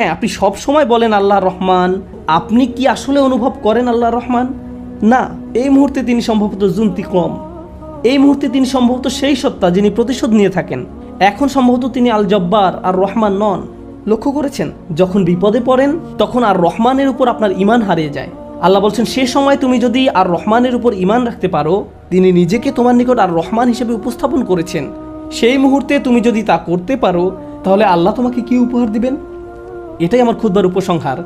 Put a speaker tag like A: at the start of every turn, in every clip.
A: হ্যাঁ আপনি সব সময় বলেন আল্লাহ রহমান। আপনি কি আসলে অনুভব করেন আল্লাহ রহমান? না, এই মুহূর্তে তিনি সম্ভবত জুন্তি কম। এই মুহূর্তে তিনি সম্ভবত সেই সত্তা যিনি প্রতিশোধ নিয়ে থাকেন। এখন সম্ভবত তিনি আল জব্বার আর রহমান নন। লক্ষ্য করেছেন, যখন বিপদে পড়েন, তখন আর রহমানের উপর আপনার ইমান হারিয়ে যায়। আল্লাহ বলছেন, সে সময় তুমি যদি আর রহমানের উপর ইমান রাখতে পারো, তিনি নিজেকে তোমার নিকট আর রহমান হিসেবে উপস্থাপন করেছেন। সেই মুহূর্তে তুমি যদি তা করতে পারো, তাহলে আল্লাহ তোমাকে কি উপহার দিবেন? এটাই আমার খুদবার উপসংহার।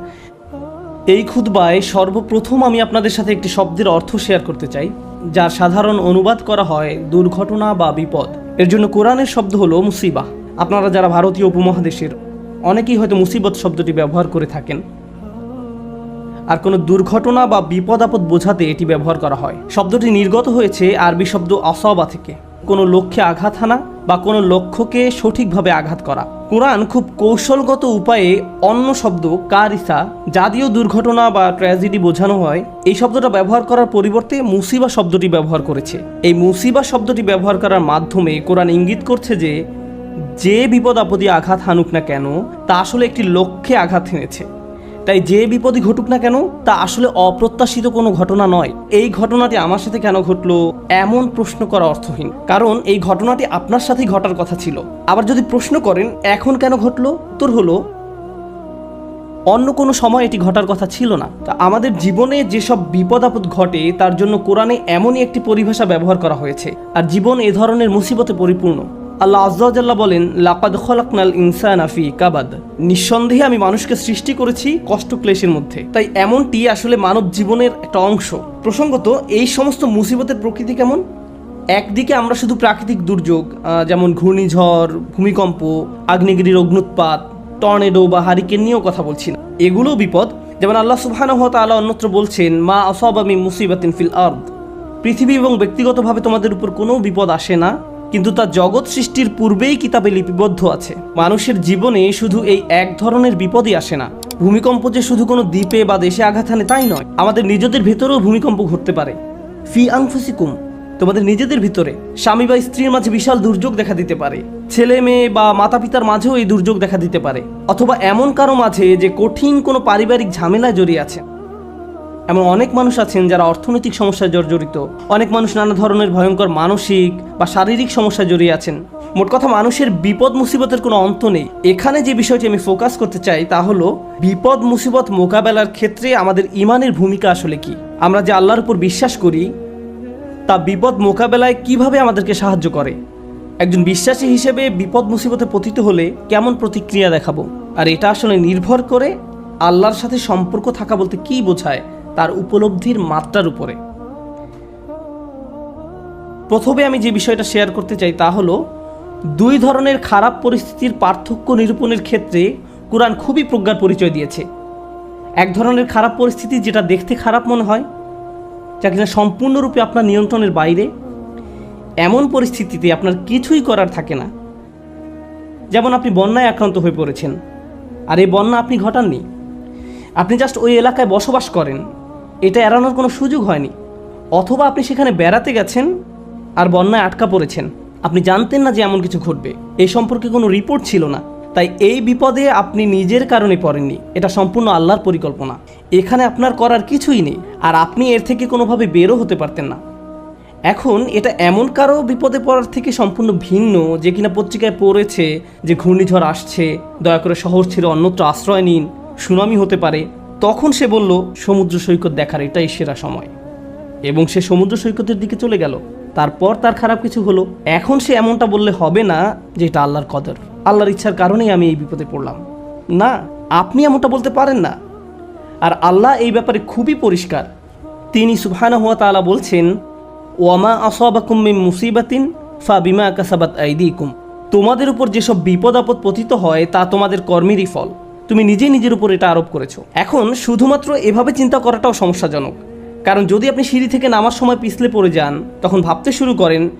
A: এই খুদবায় সর্বপ্রথম আমি আপনাদের সাথে একটি শব্দের অর্থ শেয়ার করতে চাই, যার সাধারণ অনুবাদ করা হয় দুর্ঘটনা বা বিপদ। এর জন্য কোরআনের শব্দ হলো মুসিবা আপনারা যারা ভারতীয় উপমহাদেশের, অনেকেই হয়তো মুসিবত শব্দটি ব্যবহার করে থাকেন। আর কোনো দুর্ঘটনা বা বিপদ আপদ বোঝাতে এটি ব্যবহার করা হয়। শব্দটি নির্গত হয়েছে আরবি শব্দ অসবা থেকে। কোনো লক্ষ্যে আঘাত হানা বা কোনো লক্ষ্যকে সঠিকভাবে আঘাত করা। কোরআন খুব কৌশলগত উপায়ে অন্য শব্দ, কারিসা, জাতীয় দুর্ঘটনা বা ট্র্যাজেডি বোঝানো হয়। এই শব্দটা ব্যবহার করার পরিবর্তে মুসিবা শব্দটি ব্যবহার করেছে। এই মুসিবা শব্দটি ব্যবহার করার মাধ্যমে কোরআন ইঙ্গিত করছে যে যে বিপদ আপদে আঘাত হানুক না কেন, তা আসলে একটি লক্ষ্যে আঘাত হেনেছে। তাই যে বিপদই ঘটুক না কেন, তা আসলে অপ্রত্যাশিত কোনো ঘটনা নয়। এই ঘটনাটি আমার সাথে কেন ঘটলো, এমন প্রশ্ন করা অর্থহীন। কারণ এই ঘটনাটি আপনার সাথেই ঘটার কথা ছিল। আবার যদি প্রশ্ন করেন, এখন কেন ঘটলো তোর হলো, অন্য কোনো সময় এটি ঘটার কথা ছিল না। তা আমাদের জীবনে যেসব বিপদ আপদ ঘটে, তার জন্য কোরআনে এমনই একটি পরিভাষা ব্যবহার করা হয়েছে। আর জীবন এ ধরনের মুসিবতে পরিপূর্ণ। আল্লাহ আজ্লাহ বলেন, লাকাদ খলাকনাল ইনসান আফি কাবাদ। নিঃসন্দেহে আমি মানুষকে সৃষ্টি করেছি কষ্ট ক্লেশের মধ্যে। তাই এমনটি আসলে মানব জীবনের একটা অংশ। প্রসঙ্গত, এই সমস্ত মুসিবতের প্রকৃতি কেমন? একদিকে আমরা শুধু প্রাকৃতিক দুর্যোগ যেমন ঘূর্ণিঝড়, ভূমিকম্প, আগ্নেয়গিরির অগ্নুৎপাত টর্নেডো বা হারিকেন নিয়েও কথা বলছি না। এগুলোও বিপদ। যেমন আল্লাহ সুবহানাহু ওয়া তাআলা অন্যত্র বলছেন, মা আসাবামি মুসিবাতিন ফিল আরদ। পৃথিবী এবং ব্যক্তিগতভাবে তোমাদের উপর কোনো বিপদ আসে না। কিন্তু তা জগৎ সৃষ্টির পূর্বেই কিতাবে লিপিবদ্ধ আছে। মানুষের জীবনে শুধু এই এক ধরনের বিপদই আসে না। ভূমিকম্প যে শুধু কোনো দ্বীপে বা দেশে আঘাত হানে তাই নয়, আমাদের নিজেদের ভেতরেও ভূমিকম্প ঘটতে পারে। ফি আংফুসিকুম তোমাদের নিজেদের ভিতরে। স্বামী বা স্ত্রীর মাঝে বিশাল দুর্যোগ দেখা দিতে পারে। ছেলে, মেয়ে বা মাতা পিতার মাঝেও এই দুর্যোগ দেখা দিতে পারে। অথবা এমন কারও মাঝে যে কঠিন কোনো পারিবারিক ঝামেলায় জড়িয়ে আছে এমন অনেক মানুষ আছেন যারা অর্থনৈতিক সমস্যায় জর্জরিত অনেক মানুষ নানা ধরনের ভয়ঙ্কর মানসিক বা শারীরিক সমস্যায় জড়িয়ে আছেন। মোট কথা মানুষের বিপদ মুসিবতের কোনো অন্ত নেই। এখানে যে বিষয়টি আমি ফোকাস করতে চাই তা হলো, বিপদ মুসিবত মোকাবেলার ক্ষেত্রে আমাদের ইমানের ভূমিকা আসলে কি? আমরা যে আল্লাহর উপর বিশ্বাস করি, তা বিপদ মোকাবেলায় কীভাবে আমাদেরকে সাহায্য করে? একজন বিশ্বাসী হিসেবে বিপদ মুসিবতে পতিত হলে কেমন প্রতিক্রিয়া দেখাবো? আর এটা আসলে নির্ভর করে আল্লাহর সাথে সম্পর্ক থাকা বলতে কি বোঝায়? তার উপলব্ধির মাত্রার উপরে। প্রথমে আমি যে বিষয়টা শেয়ার করতে চাই তা হলো, দুই ধরনের খারাপ পরিস্থিতির পার্থক্য নিরূপণের ক্ষেত্রে কোরআন খুবই প্রজ্ঞার পরিচয় দিয়েছে। এক ধরনের খারাপ পরিস্থিতি যেটা দেখতে খারাপ মনে হয়, যা কিনা সম্পূর্ণরূপে আপনার নিয়ন্ত্রণের বাইরে, এমন পরিস্থিতিতে আপনার কিছুই করার থাকে না। যেমন আপনি বন্যায় আক্রান্ত হয়ে পড়েছেন, আর এই বন্যা আপনি ঘটাননি। আপনি জাস্ট ওই এলাকায় বসবাস করেন এটা এড়ানোর কোনো সুযোগ হয়নি। অথবা আপনি সেখানে বেড়াতে গেছেন আর বন্যায় আটকা পড়েছেন। আপনি জানতেন না যে এমন কিছু ঘটবে। এই সম্পর্কে কোনো রিপোর্ট ছিল না। তাই এই বিপদে আপনি নিজের কারণে পড়েননি। এটা সম্পূর্ণ আল্লাহর পরিকল্পনা। এখানে আপনার করার কিছুই নেই। আর আপনি এর থেকে কোনোভাবে বেরো হতে পারতেন না। এখন এটা এমন কারও বিপদে পড়ার থেকে সম্পূর্ণ ভিন্ন যে কিনা পত্রিকায় পড়েছে যে ঘূর্ণিঝড় আসছে। দয়া করে শহর ছেড়ে অন্যত্র আশ্রয় নিন। সুনামি হতে পারে। তখন সে বলল, সমুদ্র সৈকত দেখার এটাই সেরা সময়। এবং সে সমুদ্র সৈকতের দিকে চলে গেল। তারপর তার খারাপ কিছু হলো, এখন সে এমনটা বললে হবে না যে এটা আল্লাহর কদর। আল্লাহর ইচ্ছার কারণেই আমি এই বিপদে পড়লাম। না, আপনি এমনটা বলতে পারেন না। আর আল্লাহ এই ব্যাপারে খুবই পরিষ্কার। তিনি সুবহানাহু হুয়া তাআলা বলছেন, ওয়ামা আসাবাকুম মিন মুসিবাতিন ফা বিমা কাসাবাত আইদিকুম। তোমাদের উপর যেসব বিপদ আপদ পতিত হয়, তা তোমাদের কর্মেরই ফল। তুমি নিজেই নিজের উপর এটা আরোপ করেছ। এখন শুধুমাত্র এভাবে চিন্তা করাটাও সমস্যাজনক। কারণ যদি আপনি সিঁড়ি থেকে নামার সময় পিছলে পড়ে যান, তখন ভাবতে শুরু করেন,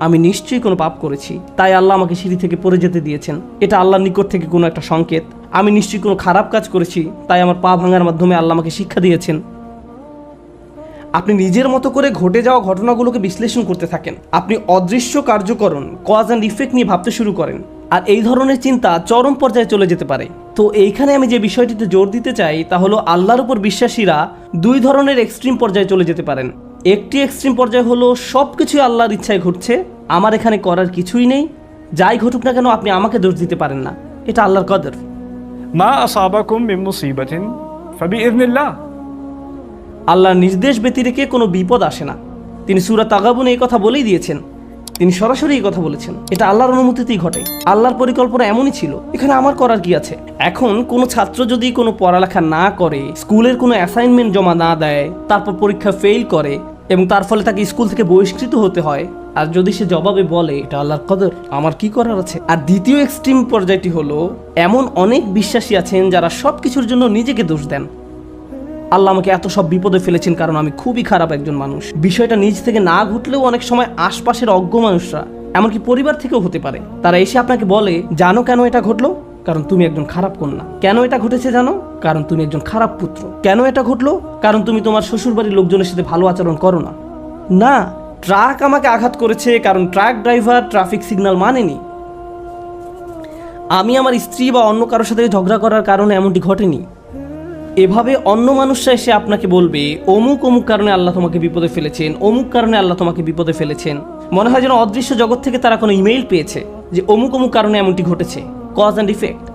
A: আমি নিশ্চয়ই কোনো পাপ করেছি। তাই আল্লাহ আমাকে সিঁড়ি থেকে পড়ে যেতে দিয়েছেন। এটা আল্লাহর নিকট থেকে কোনো একটা সংকেত। আমি নিশ্চয়ই কোনো খারাপ কাজ করেছি, তাই আমার পা ভাঙার মাধ্যমে আল্লাহ আমাকে শিক্ষা দিয়েছেন। আপনি নিজের মতো করে ঘটে যাওয়া ঘটনাগুলোকে বিশ্লেষণ করতে থাকেন। আপনি অদৃশ্য কার্যকরণ কজ অ্যান্ড ইফেক্ট নিয়ে ভাবতে শুরু করেন। আর এই ধরনের চিন্তা চরম পর্যায়ে চলে যেতে পারে। তো এইখানে আমি যে বিষয়টিতে জোর দিতে চাই তা হলো আল্লাহর উপর বিশ্বাসীরা দুই ধরনের এক্সট্রিম পর্যায়ে চলে যেতে পারেন। একটি এক্সট্রিম পর্যায় হলো সব কিছুই আল্লাহর ইচ্ছায় ঘটছে আমার এখানে করার কিছুই নেই যাই ঘটুক না কেন আপনি আমাকে দোষ দিতে পারেন না। এটা আল্লাহর কদর।
B: মা
A: আল্লাহর নির্দেশ ব্যতিরেকে কোনো বিপদ আসে না। তিনি সুরা তাগাবুন এই কথা বলেই দিয়েছেন। তিনি সরাসরি এই কথা বলেছেন। এটা আল্লাহর অনুমতিতেই ঘটে। আল্লাহর পরিকল্পনা এমনই ছিল। এখানে আমার করার কি আছে? এখন কোনো ছাত্র যদি কোনো পড়ালেখা না করে, স্কুলের কোনো অ্যাসাইনমেন্ট জমা না দেয়, তারপর পরীক্ষা ফেল করে এবং তার ফলে তাকে স্কুল থেকে বহিষ্কৃত হতে হয়, আর যদি সে জবাবে বলে, এটা আল্লাহর কদর, আমার কি করার আছে? আর দ্বিতীয় এক্সট্রিম পর্যায়টি হলো, এমন অনেক বিশ্বাসী আছেন যারা সব কিছুর জন্য নিজেকে দোষ দেন। আল্লাহ আমাকে এত সব বিপদে ফেলেছেন কারণ আমি খুবই খারাপ একজন মানুষ। বিষয়টা নিজ থেকে না ঘটলেও অনেক সময় আশপাশের অজ্ঞ মানুষরা, এমনকি পরিবার থেকেও হতে পারে। তারা এসে আপনাকে বলে, জানো কেন এটা ঘটলো? কারণ তুমি একজন খারাপ কন্যা। কেন এটা ঘটেছে জানো? কারণ তুমি একজন খারাপ পুত্র। কেন এটা ঘটলো? কারণ তুমি তোমার শ্বশুরবাড়ির লোকজনের সাথে ভালো আচরণ করো না। না, ট্রাক আমাকে আঘাত করেছে, কারণ ট্রাক ড্রাইভার ট্রাফিক সিগন্যাল মানেনি। আমি আমার স্ত্রী বা অন্য কারোর সাথে ঝগড়া করার কারণে এমনটি ঘটেনি। এভাবে অন্য মানুষরা এসে আপনাকে বলবে, অমুক অমুক কারণে আল্লাহ তোমাকে বিপদে ফেলেছেন, অমুক কারণে আল্লাহ তোমাকে বিপদে ফেলেছেন। মনে হয় যেন অদৃশ্য জগৎ থেকে তারা কোনো ইমেইল পেয়েছে যে অমুক অমুক কারণে এমনটি ঘটেছে কজ অ্যান্ড ইফেক্ট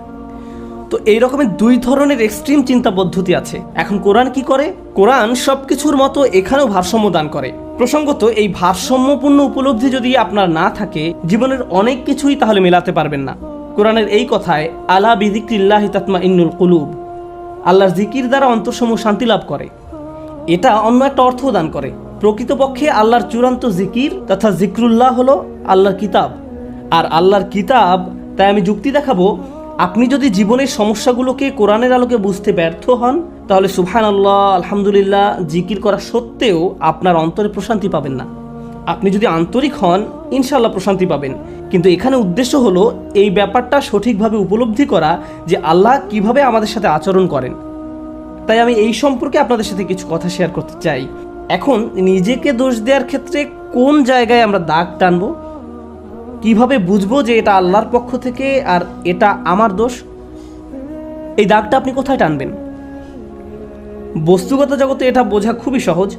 A: তো এই রকমের দুই ধরনের এক্সট্রিম চিন্তা পদ্ধতি আছে। এখন কোরআন কি করে? কোরআন সবকিছুর মতো এখানেও ভারসাম্য দান করে। প্রসঙ্গত, এই ভারসাম্যপূর্ণ উপলব্ধি যদি আপনার না থাকে, জীবনের অনেক কিছুই তাহলে মেলাতে পারবেন না। কোরআনের এই কথায়, আলা বিদিক্রিল্লাহ তাতমা ইন্নুল কুলুব। আল্লাহর জিকির দ্বারা অন্তরসমূহ শান্তি লাভ করে। এটা অন্য একটা অর্থ দান করে। প্রকৃতপক্ষে আল্লাহর চূড়ান্ত জিকির তথা জিক্রুল্লাহ হলো আল্লাহর কিতাব। আর আল্লাহর কিতাব, তাই আমি যুক্তি দেখাবো, আপনি যদি জীবনের সমস্যাগুলোকে কোরআনের আলোকে বুঝতে ব্যর্থ হন, তাহলে সুবহান আল্লাহ আলহামদুলিল্লাহ, জিকির করা সত্ত্বেও আপনার অন্তরে প্রশান্তি পাবেন না। আপনি যদি আন্তরিক হন ইনশাল্লাহ প্রশান্তি পাবেন। কিন্তু এখানে উদ্দেশ্য হলো এই ব্যাপারটা সঠিকভাবে উপলব্ধি করা যে আল্লাহ কীভাবে আমাদের সাথে আচরণ করেন। তাই আমি এই সম্পর্কে আপনাদের সাথে কিছু কথা শেয়ার করতে চাই। এখন নিজেকে দোষ দেওয়ার ক্ষেত্রে কোন জায়গায় আমরা দাগ টানবো? কীভাবে বুঝব যে এটা আল্লাহর পক্ষ থেকে আর এটা আমার দোষ? এই দাগটা আপনি কোথায় টানবেন? বস্তুগত জগতে এটা বোঝা খুবই সহজ।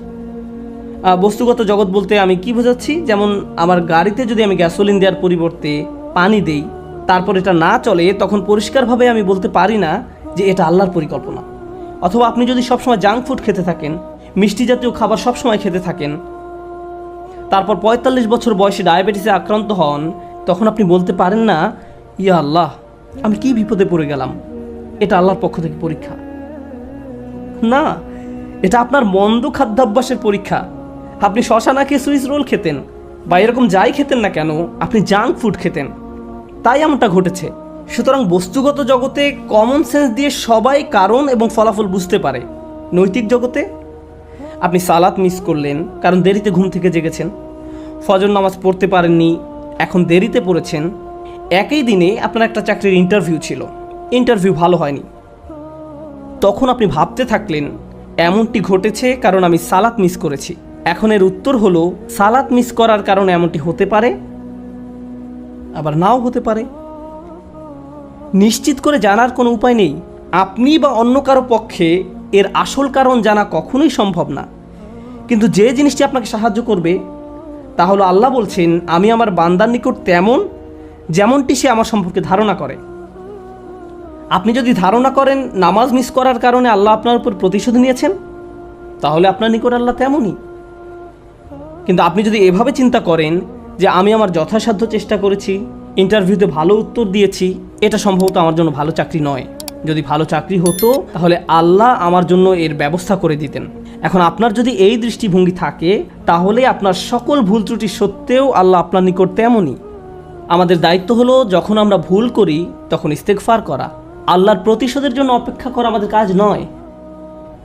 A: বস্তুগত জগৎ বলতে আমি কি বোঝাচ্ছি? যেমন আমার গাড়িতে যদি আমি গ্যাসোলিন দেওয়ার পরিবর্তে পানি দেই, তারপর এটা না চলে, তখন পরিষ্কারভাবে আমি বলতে পারি না যে এটা আল্লাহর পরিকল্পনা। অথবা আপনি যদি সবসময় জাঙ্ক ফুড খেতে থাকেন, মিষ্টি জাতীয় খাবার সবসময় খেতে থাকেন, তারপর পঁয়তাল্লিশ বছর বয়সে ডায়াবেটিসে আক্রান্ত হন, তখন আপনি বলতে পারেন না, ইয়া আল্লাহ, আমি কি বিপদে পড়ে গেলাম? এটা আল্লাহর পক্ষ থেকে পরীক্ষা। না, এটা আপনার মন্দ খাদ্যাভ্যাসের পরীক্ষা। আপনি শশা না খেয়ে সুইস রোল খেতেন বা এরকম যাই খেতেন না কেন, আপনি জাঙ্ক ফুড খেতেন। তাই এমনটা ঘটেছে। সুতরাং বস্তুগত জগতে কমন সেন্স দিয়ে সবাই কারণ এবং ফলাফল বুঝতে পারে। নৈতিক জগতে? আপনি সালাত মিস করলেন, কারণ দেরিতে ঘুম থেকে জেগেছেন। ফজর নামাজ পড়তে পারেননি, এখন দেরিতে পড়েছেন। একই দিনে আপনার একটা চাকরির ইন্টারভিউ ছিল। ইন্টারভিউ ভালো হয়নি। তখন আপনি ভাবতে থাকলেন, এমনটি ঘটেছে কারণ আমি সালাত মিস করেছি। এখন এর উত্তর হলো, সালাত মিস করার কারণে এমনটি হতে পারে, আবার নাও হতে পারে। নিশ্চিত করে জানার কোনো উপায় নেই। আপনি বা অন্য কারও পক্ষে এর আসল কারণ জানা কখনোই সম্ভব না। কিন্তু যে জিনিসটি আপনাকে সাহায্য করবে, তা হলো আল্লাহ বলছেন, আমি আমার বান্দার নিকট তেমন যেমনটি সে আমার সম্পর্কে ধারণা করে। আপনি যদি ধারণা করেন, নামাজ মিস করার কারণে আল্লাহ আপনার উপর প্রতিশোধ নিয়েছেন, তাহলে আপনার নিকট আল্লাহ তেমনই। কিন্তু আপনি যদি এভাবে চিন্তা করেন যে আমি আমার যথাসাধ্য চেষ্টা করেছি, ইন্টারভিউতে ভালো উত্তর দিয়েছি, এটা সম্ভবত আমার জন্য ভালো চাকরি নয়। যদি ভালো চাকরি হতো, তাহলে আল্লাহ আমার জন্য এর ব্যবস্থা করে দিতেন। এখন আপনার যদি এই দৃষ্টিভঙ্গি থাকে, তাহলে আপনার সকল ভুল ত্রুটি সত্ত্বেও আল্লাহ আপনার নিকট তেমনই। আমাদের দায়িত্ব হলো যখন আমরা ভুল করি, তখন ইস্তেকফার করা। আল্লাহর প্রতিশোধের জন্য অপেক্ষা করা আমাদের কাজ নয়।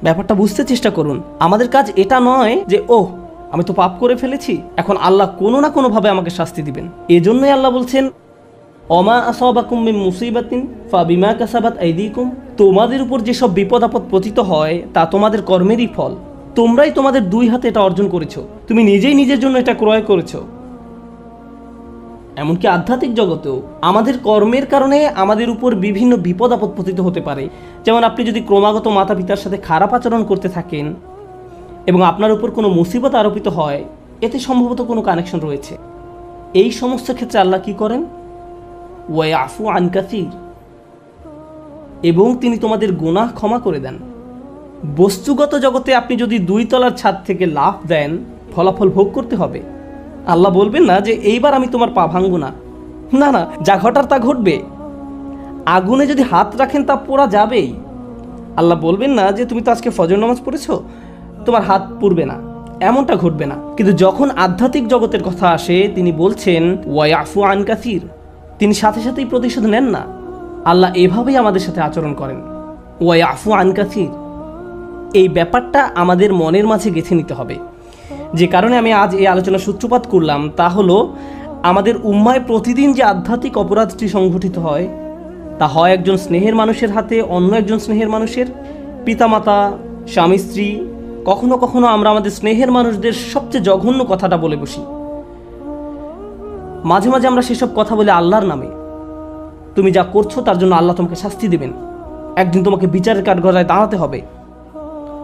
A: ব্যাপারটা বুঝতে চেষ্টা করুন। আমাদের কাজ এটা নয় যে, ওহ আমি তো পাপ করে ফেলেছি। এখন আল্লাহ কোনো না কোনোভাবে আমাকে শাস্তি দিবেন। এজন্যই আল্লাহ বলছেন, অমা আসাবাকুম মিন মুসিবাতিন ফা বিমা কাসাবাত আইদিকুম। তোমাদের উপর যেসব বিপদ আপদ পতিত হয়, তা তোমাদের কর্মেরই ফল। তোমরাই তোমাদের দুই হাতে এটা অর্জন করেছ। তুমি নিজেই নিজের জন্য এটা ক্রয় করেছ। এমনকি আধ্যাত্মিক জগতেও আমাদের কর্মের কারণে আমাদের উপর বিভিন্ন বিপদ আপদ পতিত হতে পারে। যেমন আপনি যদি ক্রমাগত মাতা পিতার সাথে খারাপ আচরণ করতে থাকেন এবং আপনার উপর কোনো মুসিবত আরোপিত হয়, এতে সম্ভবত কোনো কানেকশন রয়েছে। এই সমস্ত ক্ষেত্রে আল্লাহ কি করেন? ওয়াই আফু আনকাসির এবং তিনি তোমাদের গুনাহ ক্ষমা করে দেন। বস্তুগত জগতে আপনি যদি দুই তলার ছাদ থেকে লাফ দেন, ফলাফল ভোগ করতে হবে। আল্লাহ বলবেন না যে, এইবার আমি তোমার পা ভাঙবো না। না না, যা ঘটার তা ঘটবে। আগুনে যদি হাত রাখেন তা পোড়া যাবেই। আল্লাহ বলবেন না যে, তুমি তো আজকে ফজর নামাজ পড়েছো? তোমার হাত পুড়বে না, এমনটা ঘটবে না। কিন্তু যখন আধ্যাত্মিক জগতের কথা আসে, তিনি বলছেন ওয়াইফু আন কাসির। তিনি সাথে সাথেই প্রতিশোধ নেন না। আল্লাহ এভাবেই আমাদের সাথে আচরণ করেন। ওয়াইফু আন কাসির। এই ব্যাপারটা আমাদের মনের মাঝে গেঁথে নিতে হবে। যে কারণে আমি আজ এই আলোচনা সূত্রপাত করলাম, তা হলো, আমাদের উম্মায় প্রতিদিন যে আধ্যাত্মিক অপরাধটি সংঘটিত হয়, তা হয় একজন স্নেহের মানুষের হাতে, অন্য একজন স্নেহের মানুষের। পিতামাতা স্বামী স্ত্রী কখনো কখনো আমরা আমাদের স্নেহের মানুষদের সবচেয়ে জঘন্য কথাটা বলে বসি। মাঝে মাঝে আমরা সেসব কথা বলে আল্লাহর নামে। তুমি যা করছ তার জন্য আল্লাহ তোমাকে শাস্তি দেবেন। একদিন তোমাকে বিচারের কাঠগড়ায় দাঁড়াতে হবে।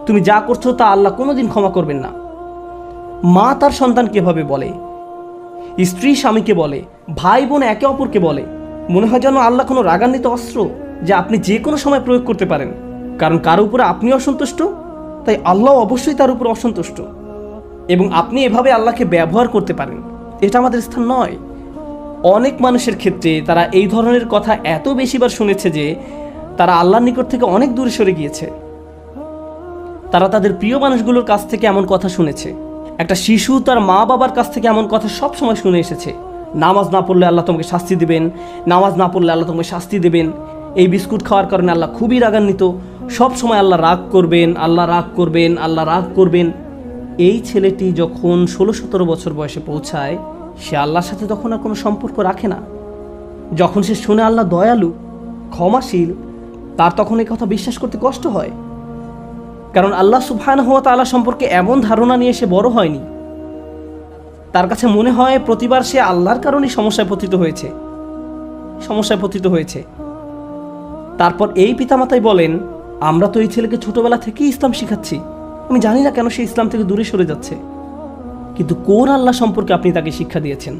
A: তুমি যা করছ তা আল্লাহ কোনোদিন ক্ষমা করবেন না। মা তার সন্তান কীভাবে বলে। স্ত্রী স্বামীকে বলে। ভাই বোন একে অপরকে বলে। মনে হয় যেন আল্লাহ কোনো রাগান্বিত অস্ত্র যা আপনি যে কোনো সময় প্রয়োগ করতে পারেন। কারণ কারও উপরে আপনি অসন্তুষ্ট তাই আল্লাহ অবশ্যই তার উপর অসন্তুষ্ট। এবং আপনি এভাবে আল্লাহকে ব্যবহার করতে পারেন। এটা আমাদের স্থান নয়। অনেক মানুষের ক্ষেত্রে তারা এই ধরনের কথা এত বেশিবার শুনেছে যে তারা আল্লাহর নিকট থেকে অনেক দূরে সরে গিয়েছে। তারা তাদের প্রিয় মানুষগুলোর কাছ থেকে এমন কথা শুনেছে। একটা শিশু তার মা বাবার কাছ থেকে এমন কথা সব সময় শুনে এসেছে। নামাজ না পড়লে আল্লাহ তোমাকে শাস্তি দেবেন। নামাজ না পড়লে আল্লাহ তোমাকে শাস্তি দেবেন। এই বিস্কুট খাওয়ার কারণে আল্লাহ খুবই রাগান্বিত। সব সময় আল্লাহ রাগ করবেন, আল্লাহ রাগ করবেন, আল্লাহ রাগ করবেন। এই ছেলেটি যখন ষোলো সতেরো বছর বয়সে পৌঁছায়, সে আল্লাহর সাথে তখন আর কোনো সম্পর্ক রাখে না। যখন সে শুনে আল্লাহ দয়ালু, ক্ষমাশীল, তার তখন এই কথা বিশ্বাস করতে কষ্ট হয়। কারণ আল্লাহ সুবহান হওয়া তাআলা সম্পর্কে এমন ধারণা নিয়ে সে বড় হয়নি। তার কাছে মনে হয় প্রতিবার সে আল্লাহর কারণেই সমস্যায় পতিত হয়েছে। সমস্যায় পতিত হয়েছে। তারপর এই পিতামাতাই বলেন আমরা তো এই ছেলেকে ছোটবেলা থেকেই ইসলাম শিখাচ্ছি। আমি জানি না কেন সে ইসলাম থেকে দূরে সরে যাচ্ছে। কিন্তু কোন আল্লাহ সম্পর্কে আপনি তাকে শিক্ষা দিয়েছেন?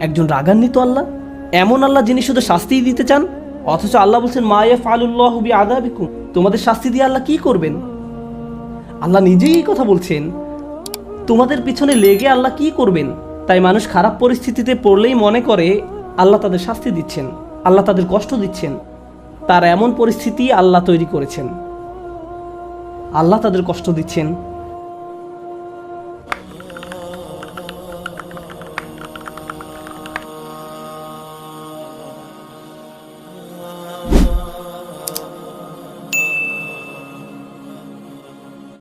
A: একজন রাগান্বিত আল্লাহ? এমন আল্লাহ যিনি শুধু শাস্তিই দিতে চান? অথচ আল্লাহ বলছেন মায়া ফালুল্লাহ বি আদাবিকুম তোমাদের শাস্তি দিয়ে আল্লাহ কি করবেন? আল্লাহ নিজেই এই কথা বলছেন, তোমাদের পিছনে লেগে আল্লাহ কি করবেন? তাই মানুষ খারাপ পরিস্থিতিতে পড়লেই মনে করে, আল্লাহ তাদের শাস্তি দিচ্ছেন, আল্লাহ তাদের কষ্ট দিচ্ছেন। তার এমন পরিস্থিতি আল্লাহ তৈরি করেছেন। আল্লাহ তাদের কষ্ট দিচ্ছেন।